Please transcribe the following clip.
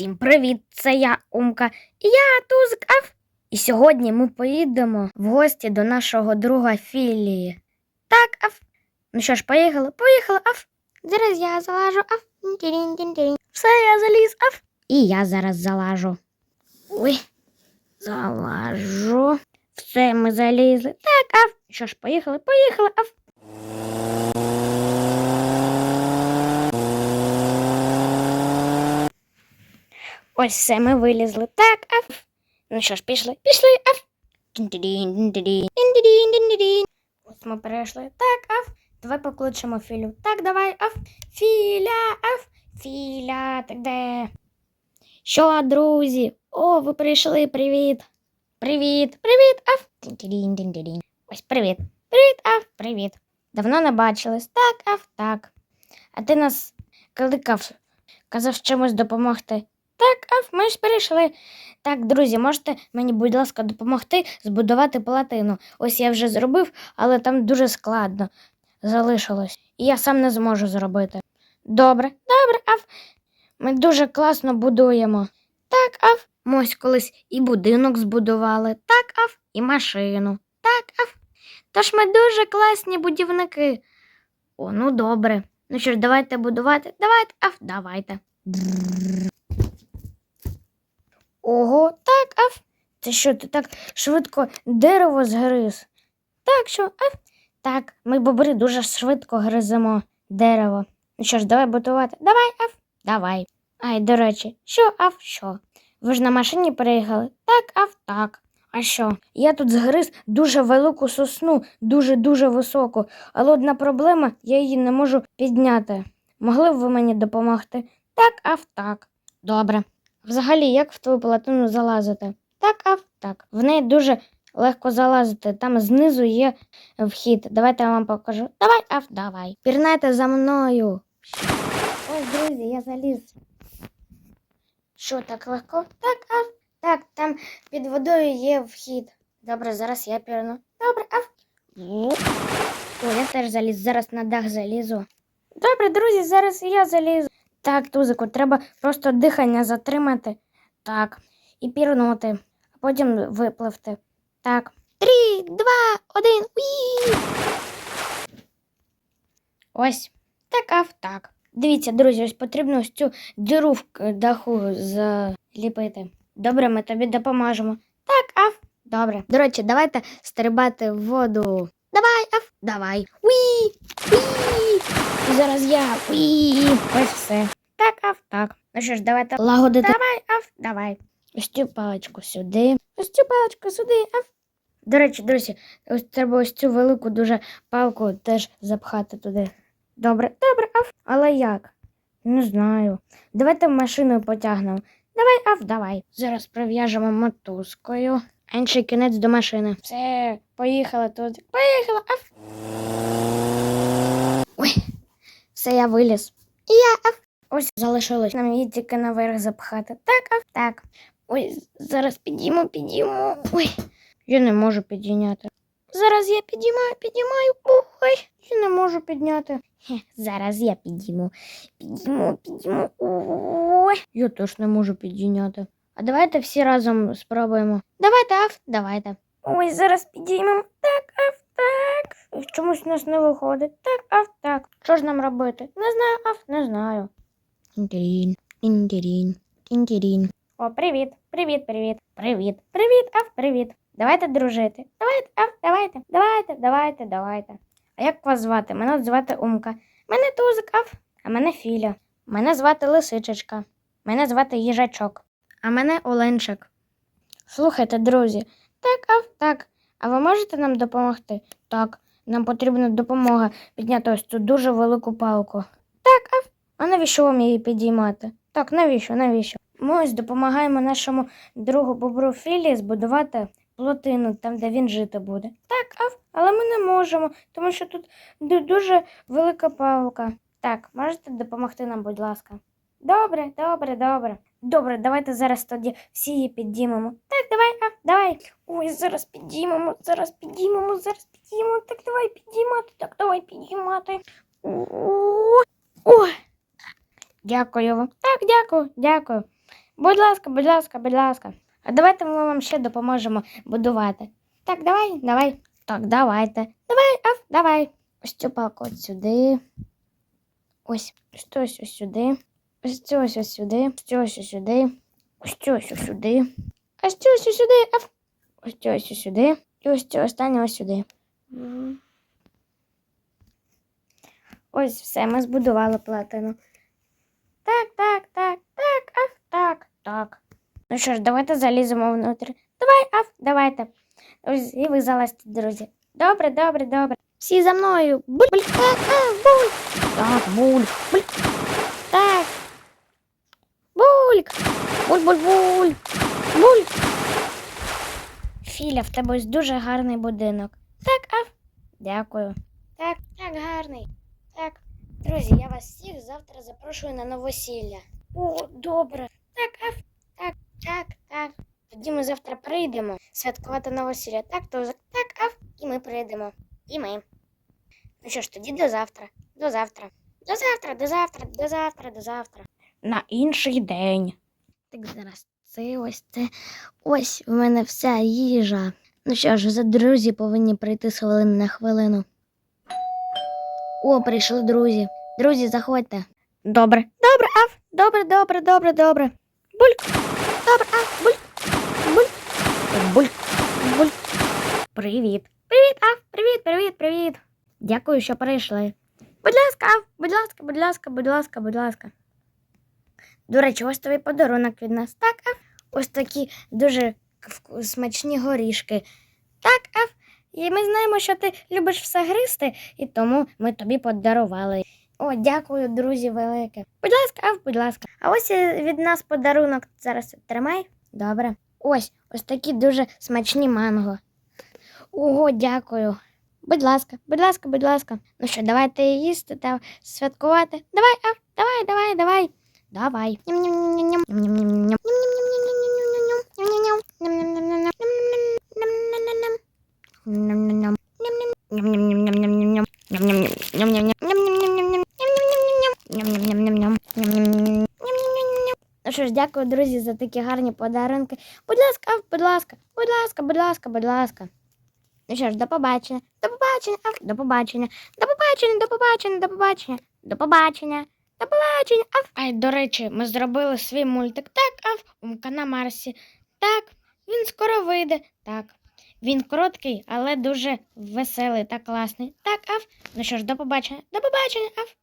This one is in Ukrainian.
Всім привіт! Це я, Умка, і я Тузик Аф. І сьогодні ми поїдемо в гості до нашого друга Філії. Так, Аф. Ну що ж, поїхали, поїхали, Аф. Зараз я залажу, Аф. Все, я заліз, Аф. І я зараз залажу. Ой, залажу. Все, ми залізли. Так, Аф. Що ж, поїхали, поїхали, Аф. Ось все, ми вилізли. Так, аф. Ну що ж, пішли, пішли, аф. Ось ми перейшли. Так, аф. Давай покличемо Філю. Так, давай, аф. Філя, аф. Філя, так де? Що, друзі? О, ви прийшли, привіт. Привіт, привіт, аф. Ось привіт. Привіт, аф, привіт. Давно не бачились. Так, аф, так. А ти нас кликав, казав чимось допомогти. Так, ми ж перейшли. Так, друзі, можете мені, будь ласка, допомогти збудувати палатину. Ось я вже зробив, але там дуже складно залишилось. І я сам не зможу зробити. Добре, добре, аф. Ми дуже класно будуємо. Так, аф. Ми ось колись і будинок збудували. Так, аф, і машину. Так, аф. Тож ми дуже класні будівники. О, ну добре. Ну що ж, давайте будувати. Давайте, аф, давайте. Це що, ти так швидко дерево згриз? Так, що, аф. Так, ми бобри дуже швидко гриземо дерево. Ну що ж, давай будувати. Давай, аф, давай. Ай, до речі, що, аф, що? Ви ж на машині приїхали? Так, аф, так. А що? Я тут згриз дуже велику сосну, дуже-дуже високу, але одна проблема, я її не можу підняти. Могли б ви мені допомогти? Так, аф, так. Добре. Взагалі, як в твою палатину залазити? Так, аф, так. В неї дуже легко залазити. Там знизу є вхід. Давайте я вам покажу. Давай, аф, давай. Пірнайте за мною. Ось, друзі, я заліз. Що, так легко? Так, аф. Так, там під водою є вхід. Добре, зараз я пірну. Добре, аф. О, я теж заліз. Зараз на дах залізу. Добре, друзі, зараз я залізу. Так, Тузику, треба просто дихання затримати. Так. І пірнути, а потім випливти. Так. Три, два, один. Уї! Ось. Так, аф, так. Дивіться, друзі, ось потрібно ось цю диру в даху заліпити. Добре, ми тобі допоможемо. Так, аф. Добре. До речі, давайте стрибати в воду. Давай, аф, давай. Уі! Уі! І зараз я. Уі! Ось все. Так, аф, так. Ну що ж, давайте лагодити. Давай, аф, давай. Ось цю паличку сюди. Ось цю паличку сюди, аф. До речі, друзі, ось треба ось цю велику дуже палку теж запхати туди. Добре, добре, аф. Але як? Не знаю. Давайте машиною потягнемо. Давай, аф, давай. Зараз прив'яжемо мотузкою. Інший кінець до машини. Все, поїхали тут. Поїхали, аф. Ой, все, я виліз. І я аф. Ось залишилось нам її тільки наверх запхати. Так, аф, так. Ой, зараз підійму, підійму. Ой, я не можу підійняти. Зараз я підіймаю, підіймаю. Ой, я не можу підняти. Хе, зараз я підійму. Підійму, підійму. Ой, я теж не можу підійняти. А давайте всі разом спробуємо. Давайте, аф, давайте. Ой, зараз підіймемо. Так, аф, так. Чомусь у нас не виходить. Так, аф, так. Що ж нам робити? Не знаю, аф, не знаю. Тінтірін, тінтірін, тінтірін. О, привіт, привіт, привіт, привіт, привіт, аф, привіт. Давайте дружити. Давайте, аф, давайте, давайте, давайте, давайте. А як вас звати? Мене звати Умка. Мене Тузик, аф, а мене Філя. Мене звати Лисичечка. Мене звати Їжачок. А мене Оленчик. Слухайте, друзі. Так, аф, так. А ви можете нам допомогти? Так, нам потрібна допомога підняти ось цю дуже велику палку. Так, аф. А навіщо вам її підіймати? Так, навіщо, навіщо? Ми ось допомагаємо нашому другу бобру Філі збудувати плотину там, де він жити буде. Так, але ми не можемо, тому що тут дуже велика палка. Так, можете допомогти нам, будь ласка. Добре, добре, добре. Добре, давайте зараз тоді всі її підіймемо. Так, давай, аф, давай. Ой, зараз підіймемо, зараз підіймемо, зараз підіймемо. Так, давай підіймати, так, давай підіймати. О. Дякую вам. Так, дякую, дякую. Будь ласка, будь ласка, будь ласка. А давайте ми вам ще допоможемо будувати. Так, давай, давай. Так, давайте. Давай, аф, давай. Ось цю палку от сюди. Ось, ось цю ось ось сюди. Ось цю ось ось сюди. Ось цю ось ось сюди. Ось цю ось ось сюди. Ось цю ось ось сюди. Аф. Ось цю ось ось сюди. І ось цю останню ось сюди. Ось все, ми збудували платину. Так, так, так, так, аф, так, так. Ну що ж, давайте заліземо внутрі. Давай, аф, давайте. І ви залазьте, друзі. Добре, добре, добре. Всі за мною. Буль, буль, а, а, буль. Так, буль, буль. Так. Бульк. Буль, буль, буль. Буль. Філя, в тебе ось дуже гарний будинок. Так, аф. Дякую. Так, так, гарний. Так. Друзі, я вас всіх завтра запрошую на новосілля. О, добре. Так, аф. Так, так, так. Тоді ми завтра прийдемо святкувати новосілля. Так, то так, аф, і ми прийдемо. І ми. Ну що ж, тоді до завтра. До завтра. До завтра, до завтра, до завтра, до завтра. На інший день. Так зараз це ось це. Ось у мене вся їжа. Ну що ж, за друзі повинні прийти з хвилини на хвилину. О, прийшли друзі. Друзі, заходьте. Добре. Добре, аф. Добре, добре, добре, добре. Бульк. Добре, аф, бульк. Бульк. Бульк. Бульк. Привіт. Привіт, аф. Привіт, привіт, привіт. Дякую, що прийшли. Будь ласка, аф, будь ласка, будь ласка, будь ласка, будь ласка. До речі, ось тобі подарунок від нас. Так, аф. Ось такі дуже смачні горішки. Так, аф. І ми знаємо, що ти любиш все гристи, і тому ми тобі подарували. О, дякую, друзі, велике. Будь ласка, а будь ласка. А ось від нас подарунок. Зараз тримай. Добре. Ось, ось такі дуже смачні манго. Ого, дякую. Будь ласка, будь ласка, будь ласка. Ну що, давайте їсти та святкувати. Давай, а, давай, давай, давай. Давай. Ням-ням-ням-ням. Ням-ням-ням-ням. Ням-ням-ням-ням-ням-ням-ням. Ну що ж, дякую, друзі, за такі гарні подарунки. Будь ласка, будь ласка, будь ласка, будь ласка, будь ласка. Ну що ж, до побачення. До побачення, аф, до побачення. До побачення, до побачення, до побачення. До побачення. До побачення, аф. Ай, до речі, ми зробили свій мультик. Так, аф, умка на Марсі. Так, він скоро вийде. Так. Він короткий, але дуже веселий та класний. Так, аф. Ну що ж, до побачення. До побачення, аф.